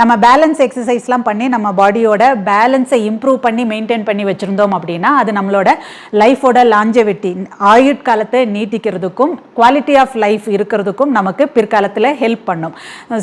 நம்ம பேலன்ஸ் எக்ஸசைஸ்லாம் பண்ணி நம்ம பாடியோட பேலன்ஸை இம்ப்ரூவ் பண்ணி மெயின்டைன் பண்ணி வச்சுருந்தோம் அப்படின்னா அது நம்மளோட லைஃபோட லாஞ்சவிட்டி ஆயுட்காலத்தை நீட்டிக்கிறதுக்கும் குவாலிட்டி ஆஃப் லைஃப் இருக்கிறதுக்கும் நமக்கு பிற்காலத்தில் ஹெல்ப் பண்ணும்.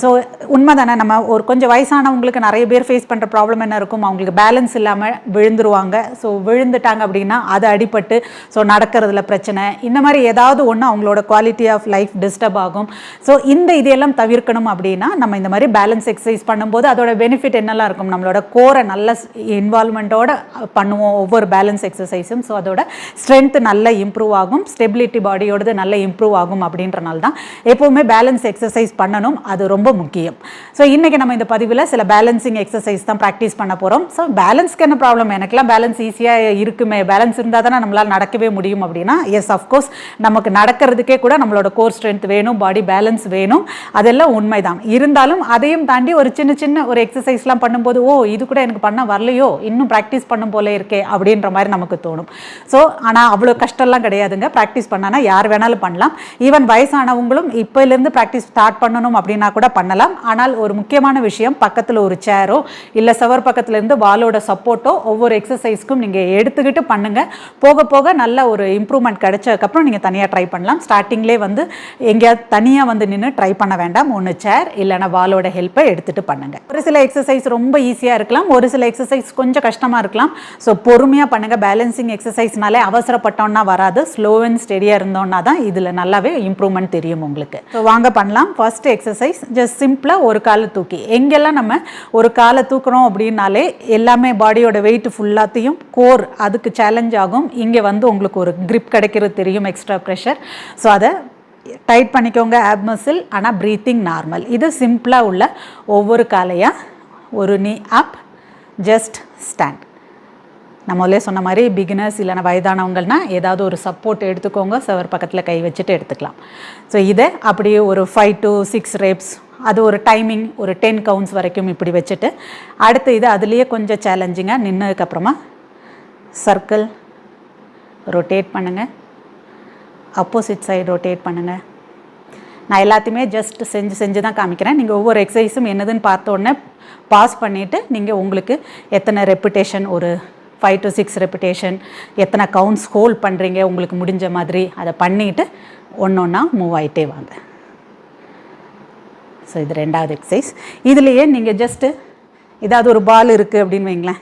ஸோ உண்மைதானே நம்ம ஒரு கொஞ்சம் வயசானவங்களுக்கு நிறைய பேர் ஃபேஸ் பண்ணுற ப்ராப்ளம் என்ன இருக்கும்? அவங்களுக்கு பேலன்ஸ் இல்லாமல் விழுந்துருவாங்க. ஸோ விழுந்துட்டாங்க அப்படின்னா அது அடிபட்டு ஸோ நடக்கிறதுல பிரச்சனை. இந்த மாதிரி ஏதாவது ஒன்று அவங்களோட குவாலிட்டி ஆஃப் லைஃப் டிஸ்டர்ப் ஆகும். ஸோ இந்த இதையெல்லாம் தவிர்க்கணும் அப்படின்னா நம்ம இந்த மாதிரி பேலன்ஸ் எக்ஸசைஸ் பண்ணும்போது அதோட பெனிஃபிட் என்னெல்லாம் இருக்கும்? நம்மளோட கோரை நல்ல இன்வால்மெண்ட்டோட பண்ணுவோம் ஒவ்வொரு பேலன்ஸ் எக்ஸசைஸும் ஸோ அதோட ஸ்ட்ரென்த் நல்ல இம்ப்ரூவ் ஆகும். ஸ்டெபிலிட்டி பாடியோடது நல்ல இம்ப்ரூவ் ஆகும் அப்படின்றனால தான் எப்போவுமே பேலன்ஸ் எக்ஸசைஸ் பண்ணணும். அது ரொம்ப முக்கியம். ஸோ இன்றைக்கி நம்ம இந்த பதிவில் சில பேலன்சிங் எக்ஸசைஸ் தான் ப்ராக்டிஸ் பண்ண போகிறோம் ஸோ பேலன்ஸ்க்கு என்ன ப்ராப்ளம் எனக்குலாம் பேலன்ஸ் ஈஸியாக இருக்குமே. பேலன்ஸ் இருந்தால் தானே நம்மளால் நடக்கவே முடியும் அப்படின்னா எஸ் அஃப்கோர்ஸ் நமக்கு நடக்கிறதுக்கே கூட நம்மளோட கோர் ஸ்ட்ரென்த் வேணும். பாடி பேலன்ஸ் வேணும். அதெல்லாம் உண்மைதான். இருந்தாலும் அதையும் தாண்டி ஒரு சின்ன சின்ன சின்ன ஒரு எக்ஸசைஸ்லாம் பண்ணும்போது ஓ இது கூட எனக்கு பண்ண வரலையோ? இன்னும் ப்ராக்டிஸ் பண்ணும் போல இருக்கே அப்படின்ற மாதிரி நமக்கு தோணும். ஸோ ஆனால் அவ்வளோ கஷ்டம்லாம் கிடையாதுங்க. ப்ராக்டிஸ் பண்ணனா யார் வேணாலும் பண்ணலாம். ஈவன் வயசானவங்களும் இப்போலேருந்து ப்ராக்டிஸ் ஸ்டார்ட் பண்ணணும் அப்படின்னா கூட பண்ணலாம். ஆனால் ஒரு முக்கியமான விஷயம் பக்கத்தில் ஒரு சேரோ இல்லை செவர் பக்கத்துலேருந்து வாலோட சப்போர்ட்டோ ஒவ்வொரு எக்ஸசைஸ்க்கும் நீங்கள் எடுத்துக்கிட்டு பண்ணுங்கள் போக போக நல்ல ஒரு இம்ப்ரூவ்மெண்ட் கிடைச்சதுக்கப்புறம் நீங்கள் தனியாக ட்ரை பண்ணலாம். ஸ்டார்டிங்லேயே வந்து எங்கேயாவது தனியாக வந்து நின்று ட்ரை பண்ண வேண்டாம். ஒன்று சேர் இல்லைனா வாலோட ஹெல்ப்பை எடுத்துகிட்டு பண்ணலாம். பண்ணுங்க. ஒரு சில எக்ஸசைஸ் ரொம்ப ஈஸியாக இருக்கலாம். ஒரு சில எக்ஸசைஸ் கொஞ்சம் கஷ்டமாக இருக்கலாம். ஸோ பொறுமையாக பண்ணுங்கள் பேலன்சிங் எக்ஸசைஸ்னாலே அவசரப்பட்டோன்னா வராது. ஸ்லோ அண்ட் ஸ்டெடியாக இருந்தோன்னா தான் இதில் நல்லாவே இம்ப்ரூவ்மெண்ட் தெரியும் உங்களுக்கு. ஸோ வாங்க பண்ணலாம். ஃபர்ஸ்ட் எக்ஸசைஸ் ஜஸ்ட் சிம்பிளாக ஒரு காலை தூக்கி. எங்கெல்லாம் நம்ம ஒரு காலை தூக்குறோம் அப்படின்னாலே எல்லாமே பாடியோட வெயிட் ஃபுல்லாத்தையும் கோர் அதுக்கு சேலஞ்ச் ஆகும். இங்கே வந்து உங்களுக்கு ஒரு கிரிப் கிடைக்கிறது தெரியும் எக்ஸ்ட்ரா ப்ரெஷர் ஸோ அதை டைட் பண்ணிக்கோங்க ஆப் மசில் ஆனால் ப்ரீத்திங் நார்மல் இது சிம்பிளாக உள்ள ஒவ்வொரு காலையாக ஒரு நீ அப் ஜஸ்ட் ஸ்டாண்ட் நம்ம சொன்ன மாதிரி பிகினர்ஸ் இல்லைனா வயதானவங்கள்னா ஏதாவது ஒரு சப்போர்ட் எடுத்துக்கோங்க சவர் பக்கத்தில் கை வச்சுட்டு எடுத்துக்கலாம். ஸோ இதை அப்படியே ஒரு ஃபைவ் டு சிக்ஸ் ரேப்ஸ் அது ஒரு டைமிங் ஒரு டென் கவுண்ட்ஸ் வரைக்கும் இப்படி வச்சுட்டு அடுத்து இது அதுலேயே கொஞ்சம் சேலஞ்சிங்காக நின்னதுக்கப்புறமா சர்க்கிள் ரொட்டேட் பண்ணுங்கள் அப்போசிட் சைடு ரொட்டேட் பண்ணுங்கள் நான் எல்லாத்தையுமே ஜஸ்ட் செஞ்சு செஞ்சு தான் காமிக்கிறேன். நீங்கள் ஒவ்வொரு எக்ஸசைஸும் என்னதுன்னு பார்த்த உடனே பாஸ் பண்ணிவிட்டு நீங்கள் உங்களுக்கு எத்தனை ரெப்புடேஷன் ஒரு ஃபைவ் டு சிக்ஸ் ரெப்புடேஷன் எத்தனை கவுண்ட்ஸ் ஹோல்ட் பண்ணுறீங்க உங்களுக்கு முடிஞ்ச மாதிரி அதை பண்ணிவிட்டு ஒன்று ஒன்றா மூவ் ஆகிட்டே வாங்க. ஸோ இது ரெண்டாவது எக்ஸசைஸ் இதுலேயே நீங்கள் ஜஸ்ட்டு ஏதாவது ஒரு பால் இருக்குது அப்படின்னு வைங்களேன்.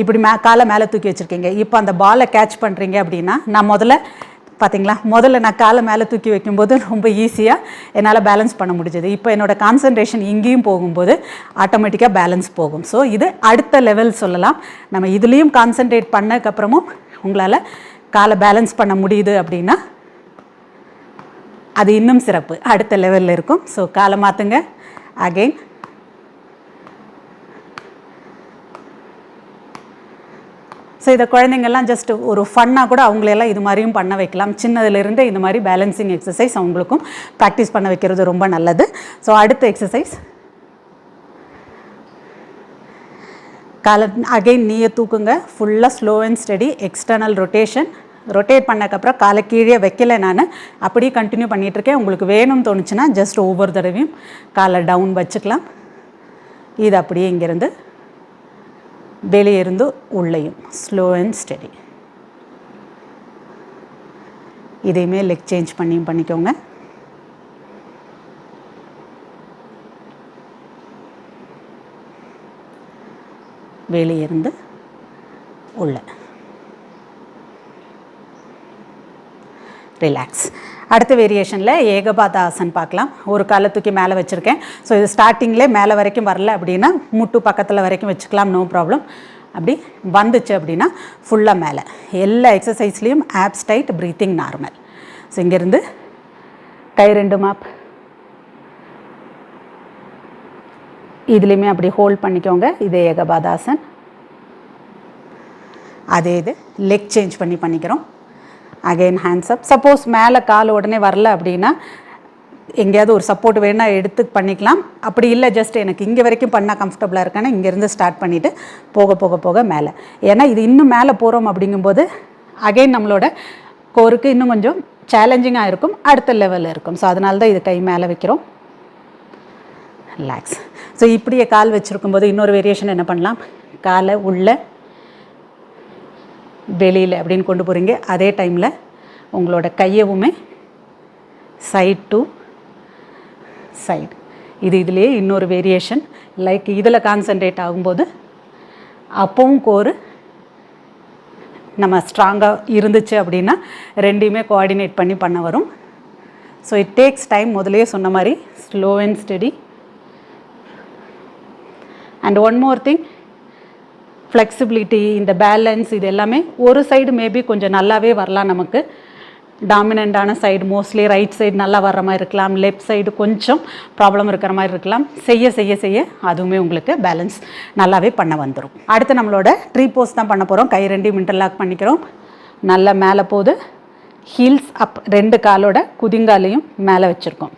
இப்படி மே காலை மேலே தூக்கி வச்சுருக்கீங்க. இப்போ அந்த பாலை கேட்ச் பண்ணுறீங்க அப்படின்னா நான் முதல்ல பார்த்தீங்களா முதல்ல நான் காலை மேலே தூக்கி வைக்கும்போது ரொம்ப ஈஸியாக என்னால் பேலன்ஸ் பண்ண முடிஞ்சது. இப்போ என்னோட கான்சன்ட்ரேஷன் இங்கேயும் போகும்போது ஆட்டோமேட்டிக்காக பேலன்ஸ் போகும். ஸோ இது அடுத்த லெவல் சொல்லலாம். நம்ம இதுலேயும் கான்சன்ட்ரேட் பண்ணதுக்கப்புறமும் உங்களால் காலை பேலன்ஸ் பண்ண முடியுது அப்படின்னா அது இன்னும் சிறப்பு. அடுத்த லெவலில் இருக்கும். ஸோ காலை மாற்றுங்க அகெயின் ஸோ இதை குழந்தைங்கள்லாம் ஜஸ்ட் ஒரு ஃபன்னாக கூட அவங்களெல்லாம் இது மாதிரியும் பண்ண வைக்கலாம். சின்னதுலேருந்தே இந்த மாதிரி பேலன்சிங் எக்ஸசைஸ் அவங்களுக்கும் ப்ராக்டிஸ் பண்ண வைக்கிறது ரொம்ப நல்லது. ஸோ அடுத்த எக்ஸசைஸ் காலை அகெயின் நீயை தூக்குங்க. ஃபுல்லாக slow and steady external rotation rotate பண்ணக்கப்புறம் காலை கீழே வைக்கல நான். அப்படியே கண்டினியூ பண்ணிகிட்ருக்கேன் உங்களுக்கு வேணும்னு தோணுச்சுன்னா ஜஸ்ட் ஒவ்வொரு தடவையும் காலை டவுன் வச்சுக்கலாம். இது அப்படியே இங்கேருந்து வெளியே இருந்து உள்ளேயும். ஸ்லோ அண்ட் ஸ்டடி இதையுமே லெக் சேஞ்ச் பண்ணியும் பண்ணிக்கோங்க. வெளியே இருந்து உள்ள. ரிலாக்ஸ் அடுத்த வேரியேஷனில் ஏகபாத ஆசன் பார்க்கலாம். ஒரு காலை தூக்கி மேலே வச்சுருக்கேன். ஸோ இது ஸ்டார்டிங்லே மேலே வரைக்கும் வரல அப்படின்னா முட்டு பக்கத்தில் வரைக்கும் வச்சுக்கலாம் நோ ப்ராப்ளம் அப்படி வந்துச்சு அப்படின்னா ஃபுல்லாக மேலே. எல்லா எக்ஸசைஸ்லேயும் abs tight breathing normal so இங்கேருந்து கை ரெண்டு மாப் இதுலேயுமே அப்படி ஹோல்ட் பண்ணிக்கோங்க. இது ஏகபாதாசன். அதே இது லெக் சேஞ்ச் பண்ணி பண்ணிக்கிறோம். அகெயின் ஹேண்ட்ஸ் அப் சப்போஸ் மேலே கால் உடனே வரல அப்படின்னா எங்கேயாவது ஒரு சப்போர்ட் வேணால் எடுத்து பண்ணிக்கலாம். அப்படி இல்லை ஜஸ்ட் எனக்கு இங்கே வரைக்கும் பண்ணால் கம்ஃபர்டபுளாக இருக்கானே இங்கேருந்து ஸ்டார்ட் பண்ணிவிட்டு போக போக போக மேலே. ஏன்னா இது இன்னும் மேலே போகிறோம் அப்படிங்கும்போது அகைன் நம்மளோட கோருக்கு இன்னும் கொஞ்சம் சேலஞ்சிங்காக இருக்கும் அடுத்த லெவலில் இருக்கும். ஸோ அதனால தான் இது கை மேலே வைக்கிறோம். ரிலாக்ஸ் ஸோ இப்படியே கால் வச்சுருக்கும்போது இன்னொரு வேரியேஷன் என்ன பண்ணலாம்? காலை உள்ளே வெளியில் அப்படின்னு கொண்டு போகிறீங்க அதே டைமில் உங்களோட கையவுமே சைட் டு சைடு இது இதுலேயே இன்னொரு வேரியேஷன் லைக் இதில் கான்சன்ட்ரேட் ஆகும்போது அப்பவும் கோரு நம்ம ஸ்ட்ராங்காக இருந்துச்சு அப்படின்னா ரெண்டையுமே கோஆர்டினேட் பண்ணி பண்ண வரும். ஸோ இட் டேக்ஸ் டைம் முதலே சொன்ன மாதிரி slow and steady and one more thing flexibility இந்த பேலன்ஸ் இது எல்லாமே ஒரு சைடு மேபி கொஞ்சம் நல்லாவே வரலாம் நமக்கு. டாமினண்ட்டான சைடு மோஸ்ட்லி ரைட் சைடு நல்லா வர்ற மாதிரி இருக்கலாம். லெஃப்ட் சைடு கொஞ்சம் ப்ராப்ளம் இருக்கிற மாதிரி இருக்கலாம். செய்ய செய்ய செய்ய அதுவுமே உங்களுக்கு பேலன்ஸ் நல்லாவே பண்ண வந்துடும் அடுத்து நம்மளோட ட்ரீ போஸ் தான் பண்ண போகிறோம் கை ரெண்டையும் இன்டர்லாக் பண்ணிக்கிறோம். நல்லா மேலே போகுது. ஹீல்ஸ் அப் ரெண்டு காலோட குதிங்காலையும் மேலே வச்சுருக்கோம்.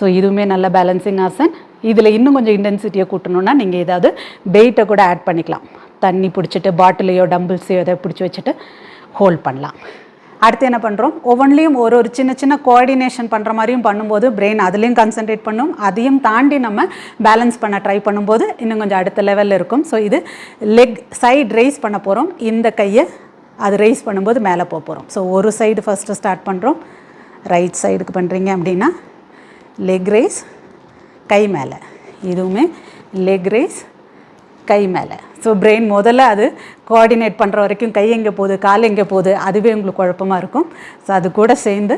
ஸோ இதுவுமே நல்ல பேலன்சிங் ஆசன். இதில் இன்னும் கொஞ்சம் இன்டென்சிட்டியை கூட்டணும்னா நீங்கள் ஏதாவது வெயிட்டை கூட ஆட் பண்ணிக்கலாம். தண்ணி பிடிச்சிட்டு பாட்டிலையோ டம்பிள்ஸையோ எதை பிடிச்சி வச்சுட்டு ஹோல்ட் பண்ணலாம். அடுத்து என்ன பண்ணுறோம் ஒவ்வொன்றிலையும் ஒரு ஒரு சின்ன சின்ன கோஆர்டினேஷன் பண்ணுற மாதிரியும் பண்ணும்போது பிரெயின் அதுலேயும் கான்சென்ட்ரேட் பண்ணும். அதையும் தாண்டி நம்ம பேலன்ஸ் பண்ண ட்ரை பண்ணும்போது இன்னும் கொஞ்சம் அடுத்த லெவலில் இருக்கும். ஸோ இது லெக் சைடு ரைஸ் பண்ண போகிறோம் இந்த கையை அது ரைஸ் பண்ணும்போது மேலே போக போகிறோம் ஸோ ஒரு சைடு ஃபஸ்ட்டு ஸ்டார்ட் பண்ணுறோம் ரைட் சைடுக்கு பண்ணுறீங்க அப்படின்னா லெக் ரைஸ் கை மேலே. இதுவுமே லெக் ரைஸ் கை மேலே. ஸோ பிரெயின் முதல்ல அது கோஆர்டினேட் பண்ணுற வரைக்கும் கை எங்கே போகுது கால் எங்கே போகுது அதுவே உங்களுக்கு குழப்பமாக இருக்கும். ஸோ அது கூட சேர்ந்து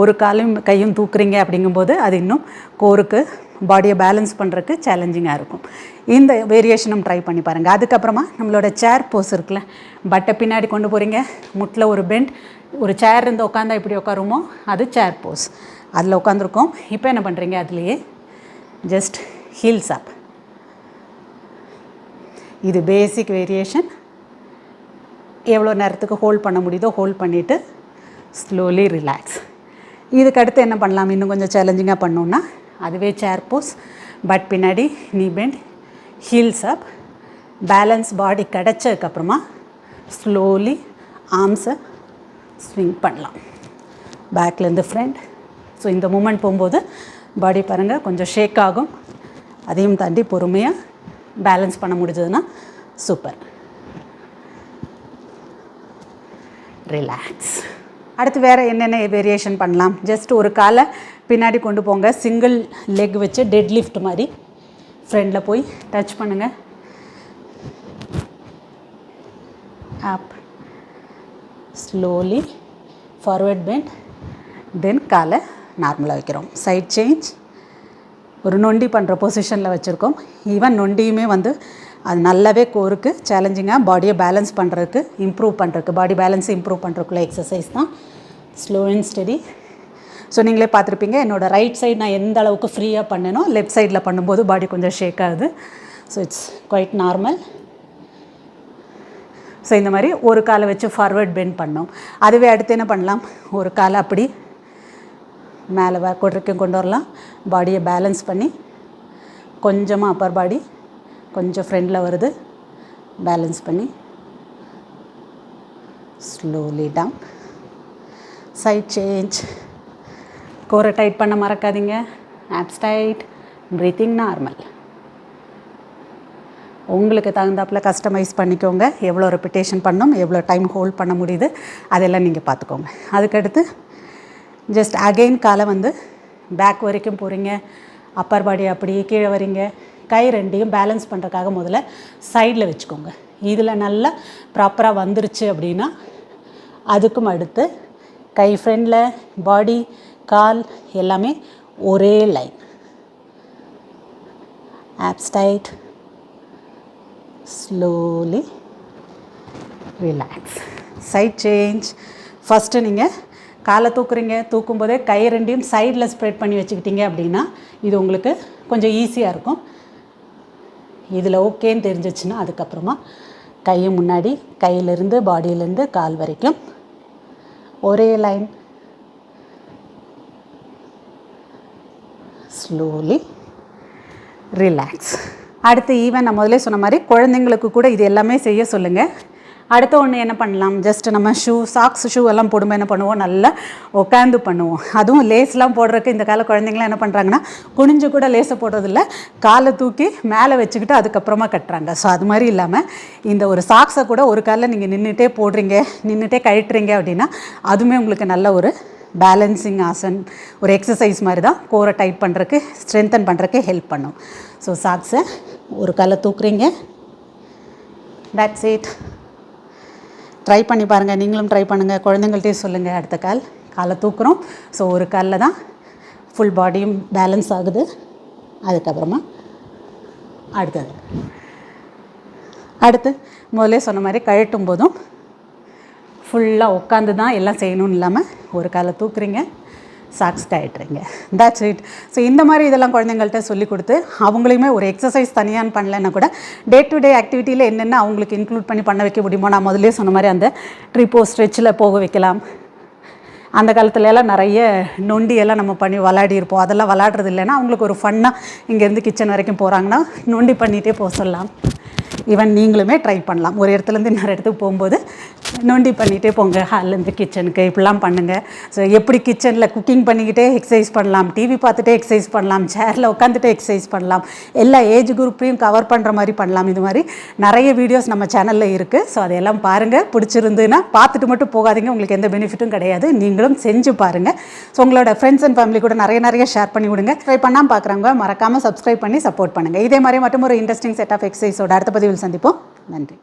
ஒரு காலும் கையும் தூக்குறீங்க அப்படிங்கும்போது அது இன்னும் கோருக்கு பாடியை பேலன்ஸ் பண்ணுறதுக்கு சேலஞ்சிங்காக இருக்கும். இந்த வேரியேஷனும் ட்ரை பண்ணி பாருங்கள் அதுக்கப்புறமா நம்மளோட சேர் போஸ் இருக்குல்ல பட்டை பின்னாடி கொண்டு போகிறீங்க முட்டில் ஒரு பெண்ட் ஒரு சேர் இருந்து உட்காந்தா எப்படி உட்காருமோ அது சேர் போஸ் அதில் உட்காந்துருக்கோம். இப்போ என்ன பண்ணுறீங்க? அதுலேயே ஜஸ்ட் ஹீல்ஸ் அப் இது பேசிக் வேரியேஷன் எவ்வளோ நேரத்துக்கு ஹோல்ட் பண்ண முடியுதோ ஹோல்ட் பண்ணிவிட்டு ஸ்லோலி ரிலாக்ஸ் இதுக்கு அடுத்து என்ன பண்ணலாம்? இன்னும் கொஞ்சம் சேலஞ்சிங்காக பண்ணோன்னா அதுவே சேர் போஸ் பட் பின்னாடி knee bend heels up balance body கிடச்சதுக்கப்புறமா slowly ஆர்ம்ஸை ஸ்விங் பண்ணலாம். பேக்லேருந்து ஃப்ரண்ட் ஸோ இந்த மூமெண்ட் போகும்போது பாடி பாருங்கள் கொஞ்சம் ஷேக் ஆகும். அதையும் தாண்டி பொறுமையாக பேலன்ஸ் பண்ண முடிஞ்சதுன்னா சூப்பர் ரிலாக்ஸ் அடுத்து வேறு என்னென்ன வேரியேஷன் பண்ணலாம்? ஜஸ்ட் ஒரு காலை பின்னாடி கொண்டு போங்க. சிங்கிள் லெக் வச்சு டெட் லிஃப்ட் மாதிரி ஃப்ரெண்டில் போய் டச் பண்ணுங்கள் up slowly forward bend then காலை நார்மலாக வைக்கிறோம். சைட் சேஞ்ச் ஒரு நொண்டி பண்ணுற பொசிஷனில் வச்சுருக்கோம். ஈவன் நொண்டியுமே வந்து அது நல்லாவே கோருக்கு சேலஞ்சிங்காக பாடியை பேலன்ஸ் பண்ணுறதுக்கு இம்ப்ரூவ் பண்ணுறதுக்கு பாடி பேலன்ஸ் இம்ப்ரூவ் பண்ணுறதுக்குள்ள எக்ஸசைஸ் தான் ஸ்லோ அண்ட் ஸ்டடி ஸோ நீங்களே பார்த்துருப்பீங்க என்னோடய ரைட் சைடு நான் எந்த அளவுக்கு ஃப்ரீயாக பண்ணேனோ லெஃப்ட் சைடில் பண்ணும்போது பாடி கொஞ்சம் ஷேக் ஆகுது. So it's quite normal so இந்த மாதிரி ஒரு காலை வச்சு ஃபார்வர்ட் பெண்ட் பண்ணோம். அதுவே அடுத்து என்ன பண்ணலாம்? ஒரு காலை அப்படி மேலே வரைக்கும் கொண்டு வரலாம். பாடியை பேலன்ஸ் பண்ணி கொஞ்சமாக அப்பர் பாடி கொஞ்சம் ஃப்ரெண்டில் வருது. பேலன்ஸ் பண்ணி ஸ்லோலி டவுன் சைட் சேஞ்ச் கோரை டைட் பண்ண மறக்காதீங்க. ஆப்ஸ் டைட் ப்ரீத்திங் நார்மல் உங்களுக்கு தகுந்தாப்பில் கஸ்டமைஸ் பண்ணிக்கோங்க. எவ்வளோ ரெப்பிட்டேஷன் பண்ணோம் எவ்வளோ டைம் ஹோல்ட் பண்ண முடியுது அதெல்லாம் நீங்கள் பார்த்துக்கோங்க. அதுக்கடுத்து ஜஸ்ட் அகெயின் காலை வந்து பேக் வரைக்கும் போகிறீங்க அப்பர் பாடி அப்படியே கீழே வரீங்க கை ரெண்டையும் பேலன்ஸ் பண்ணுறதுக்காக முதல்ல சைடில் வச்சுக்கோங்க. இதில் நல்லா ப்ராப்பராக வந்துருச்சு அப்படின்னா அதுக்கும் அடுத்து கை ஃப்ரெண்டில் பாடி கால் எல்லாமே ஒரே line abs tight slowly relax side change first நீங்கள் காலை தூக்குறீங்க தூக்கும்போதே கை ரெண்டையும் சைடில் ஸ்ப்ரெட் பண்ணி வச்சுக்கிட்டீங்க அப்படின்னா இது உங்களுக்கு கொஞ்சம் ஈஸியாக இருக்கும். இதில் ஓகேன்னு தெரிஞ்சிச்சுன்னா அதுக்கப்புறமா கையை முன்னாடி கையிலேருந்து பாடியிலேருந்து கால் வரைக்கும் ஒரே லைன் ஸ்லோலி ரிலாக்ஸ் அடுத்து ஈவன் நான் முதலே சொன்ன மாதிரி குழந்தைங்களுக்கு கூட இது எல்லாமே செய்ய சொல்லுங்கள் அடுத்த ஒன்று என்ன பண்ணலாம்? ஜஸ்ட் நம்ம ஷூ சாக்ஸ் ஷூ எல்லாம் போடும்போது என்ன பண்ணுவோம்? நல்லா உட்காந்து பண்ணுவோம். அதுவும் லேஸ்லாம் போடுறதுக்கு இந்த கால குழந்தைங்களாம் என்ன பண்ணுறாங்கன்னா குனிஞ்சு கூட லேஸை போடுறதில்ல. காலை தூக்கி மேலே வச்சுக்கிட்டு அதுக்கப்புறமா கட்டுறாங்க. ஸோ அது மாதிரி இல்லாமல் இந்த ஒரு சாக்ஸை கூட ஒரு காலில் நீங்கள் நின்றுட்டே போடுறீங்க நின்றுட்டே கழட்டுறீங்க அப்படின்னா அதுவுமே உங்களுக்கு நல்ல ஒரு பேலன்சிங் ஆசன் ஒரு எக்ஸசைஸ் மாதிரி தான் கோரை டைட் பண்ணுறதுக்கு ஸ்ட்ரென்தன் பண்ணுறதுக்கு ஹெல்ப் பண்ணும். ஸோ சாக்ஸை ஒரு காலை தூக்குறீங்க. தட்ஸ் இட் ட்ரை பண்ணி பாருங்கள் நீங்களும் ட்ரை பண்ணுங்கள் குழந்தைங்கள்ட்டே சொல்லுங்கள் அடுத்த கால். காலை தூக்குறோம். ஸோ ஒரு காலில் தான் ஃபுல் பாடியும் பேலன்ஸ் ஆகுது. அதுக்கப்புறமா அடுத்தது. அடுத்து முதலே சொன்ன மாதிரி கழட்டும் போதும். ஃபுல்லாக உட்காந்து தான் எல்லாம் செய்யணும்னு இல்லாமல் ஒரு காலை தூக்குறீங்க. சாக்ஸ் கழட்டுறீங்க தட்ஸ் இட் ஸோ இந்த மாதிரி இதெல்லாம் குழந்தைங்கள்ட்ட சொல்லி கொடுத்து அவங்களையுமே ஒரு எக்ஸசைஸ் தனியாக பண்ணலைன்னா கூட டே டு டே ஆக்டிவிட்டியில் என்னென்ன அவங்களுக்கு இன்க்ளூட் பண்ணி பண்ண வைக்க முடியுமோ நான் முதல்ல சொன்ன மாதிரி அந்த ட்ரிப்போ ஸ்ட்ரெச்சில் போக வைக்கலாம். அந்த காலத்துலலாம் நிறைய நொண்டி எல்லாம் நம்ம பண்ணி விளாடி இருப்போம். அதெல்லாம் விளாடுறது இல்லைன்னா அவங்களுக்கு ஒரு ஃபன்னாக இங்கேருந்து கிச்சன் வரைக்கும் போகிறாங்கன்னா நொண்டி பண்ணிகிட்டே போக சொல்லலாம். ஈவன் நீங்களுமே ட்ரை பண்ணலாம். ஒரு இடத்துலேருந்து இன்னொரு இடத்துக்கு போகும்போது நொண்டி பண்ணிகிட்டே போங்க. ஹால்லேருந்து கிச்சனுக்கு இப்படிலாம் பண்ணுங்கள் ஸோ எப்படி கிச்சனில் குக்கிங் பண்ணிக்கிட்டே எக்ஸசைஸ் பண்ணலாம்? டிவி பார்த்துட்டே எக்ஸசைஸ் பண்ணலாம். சேரில் உட்காந்துட்டே எக்ஸசைஸ் பண்ணலாம். எல்லா ஏஜ் குரூப்பையும் கவர் பண்ணுற மாதிரி பண்ணலாம். இது மாதிரி நிறைய வீடியோஸ் நம்ம சேனலில் இருக்குது ஸோ அதையெல்லாம் பாருங்கள் பிடிச்சிருந்துன்னா பார்த்துட்டு மட்டும் போகாதீங்க. உங்களுக்கு எந்த பெனிஃபிட்டும் கிடையாது. நீங்களும் செஞ்சு பாருங்கள் ஸோ உங்களோட ஃப்ரெண்ட்ஸ் அண்ட் ஃபேமிலி கூட நிறைய நிறைய ஷேர் பண்ணி விடுங்க. ட்ரை பண்ணாமல் பார்க்குறவங்க மறக்காமல் சப்ஸ்கிரைப் பண்ணி சப்போர்ட் பண்ணுங்கள் இதே மாதிரி மட்டும் ஒரு இன்ட்ரெஸ்டிங் செட் ஆஃப் எக்ஸசைஸோட அடுத்த பதிவில் சந்திப்போம். நன்றி.